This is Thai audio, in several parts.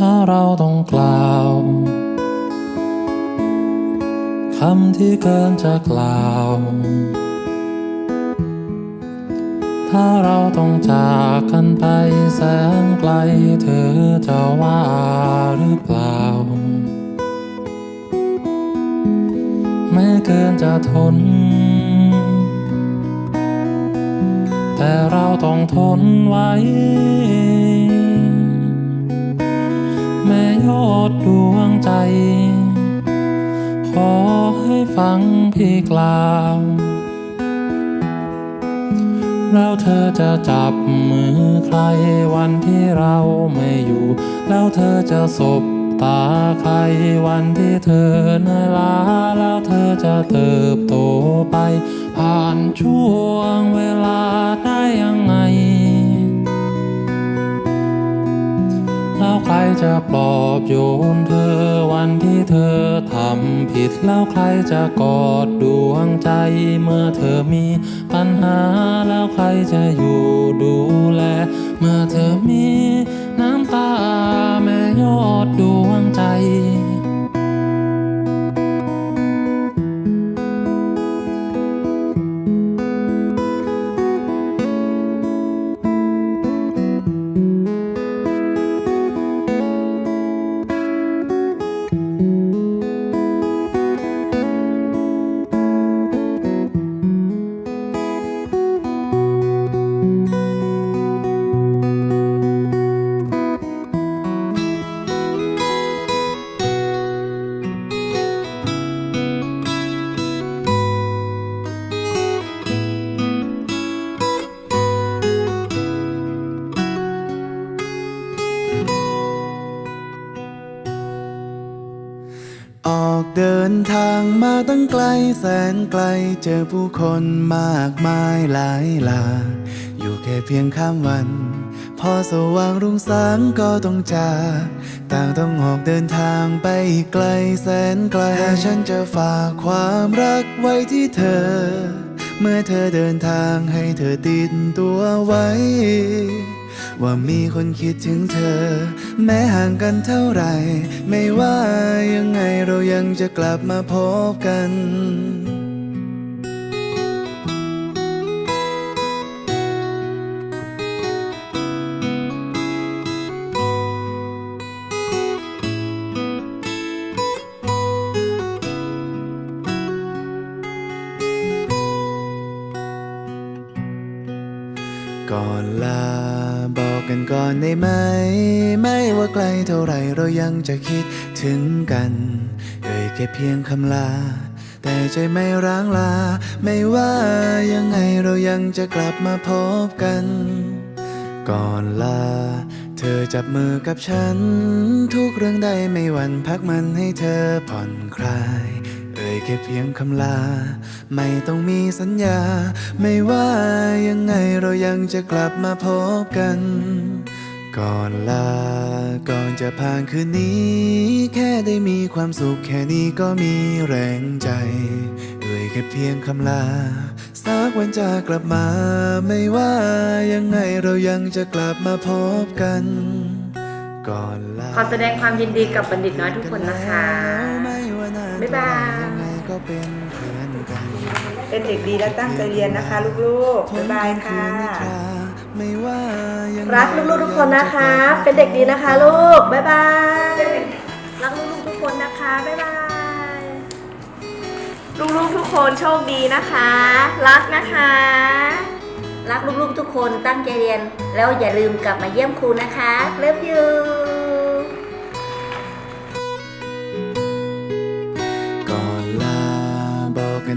ถ้าเราต้องกล่าวคำที่เกินจะกล่าว ถ้าเราต้องจากกันไปแสนไกลเธอจะว่าหรือเปล่า ไม่เกินจะทน แต่เราต้องทนไว้ แม่ยอดดวงใจ ขอให้ฟังพี่กล่าว แล้วเธอจะจับมือใครวันที่เราไม่อยู่ แล้วเธอจะสบตาใครวันที่เธอเหนื่อยล้าแล้วเธอจะเติบโตไป ผ่านช่วงเวลาได้ยังไง จะปลอบโยนเธอวันที่เธอทำผิดแล้วใครจะกอดดวงใจ เมื่อเธอมีปัญหาแล้วใครจะอยู่ดูแล เมื่อเธอมีน้ำตาแม่ยอดดวงใจ เดินทางมาตั้งไกลแสนไกลเจอผู้คนมากมายหลายหลากอยู่แค่เพียงข้ามวัน พอสว่างรุ่งสางก็ต้องจากต่างต้องออกเดินทางไปอีกไกลแสนไกลแต่ฉันจะฝากความรักไว้ที่เธอ เมื่อเธอเดินทางให้เธอติดตัวไว้ ว่ามีคนคิดถึงเธอ แม้ห่างกันเท่าไหร่ ไม่ว่ายังไงเรายังจะกลับมาพบกันก่อนลา บอกกันก่อนได้ไหม ไม่ว่าไกลเท่าไรเรายังจะคิดถึงกัน เอ่ยแค่เพียงคำลา แต่ใจไม่ร้างลา ไม่ว่ายังไงเรายังจะกลับมาพบกัน ก่อนลา เธอจับมือกับฉัน ทุกเรื่องใดไม่หวั่นพักมันให้เธอผ่อนคลาย แค่เพียงคำลา ไม่ต้องมีสัญญา ไม่ว่ายังไงเรายังจะกลับมาพบกัน ก่อนลา ก่อนจะผ่านคืนนี้ แค่ได้มีความสุขแค่นี้ก็มีแรงใจเอ่ยแค่เพียงคำลา สักวันจะกลับมา ไม่ว่ายังไงเรายังจะกลับมาพบกันก่อนลาขอแสดงความยินดีกับบัณฑิตน้อยทุกคนนะคะไม่ว่านานบ๊ายบายยังไง ก็เป็นเพื่อนกันเป็นเด็กดีและตั้งใจเรียนนะคะ ลูกๆบ๊ายบายค่ะไม่ว่ายังไงรักลูกๆทุกคนนะคะ เป็นเด็กดีนะคะ ลูกบ๊ายบายรักลูกๆทุกคนนะคะบ๊ายบายลูกๆทุกคนโชคดีนะคะ รักนะคะ รักลูกๆทุกคนตั้งใจเรียน แล้วอย่าลืมกลับมาเยี่ยมครูนะคะเลิฟยู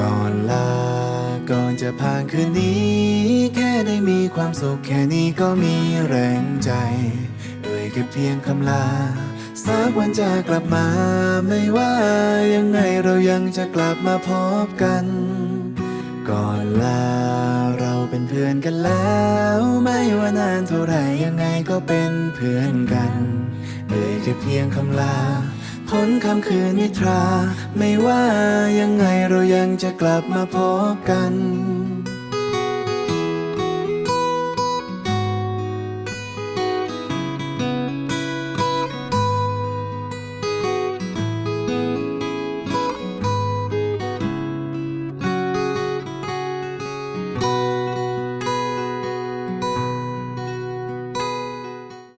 ก่อนลา ก่อนจะผ่านคืนนี้ แค่ได้มีความสุขแค่นี้ก็มีแรงใจเอ่ยแค่เพียงคำลา สักวันจะกลับมา ไม่ว่ายังไงเรายังจะกลับมาพบกัน ก่อนลา เราเป็นเพื่อนกันแล้ว ไม่ว่านานเท่าไหร่ยังไงก็เป็นเพื่อนกันเลยแค่เพียงคำลา พ้นคำคืนนิทรา ไม่ว่ายังไงเรายังจะกลับมาพบกัน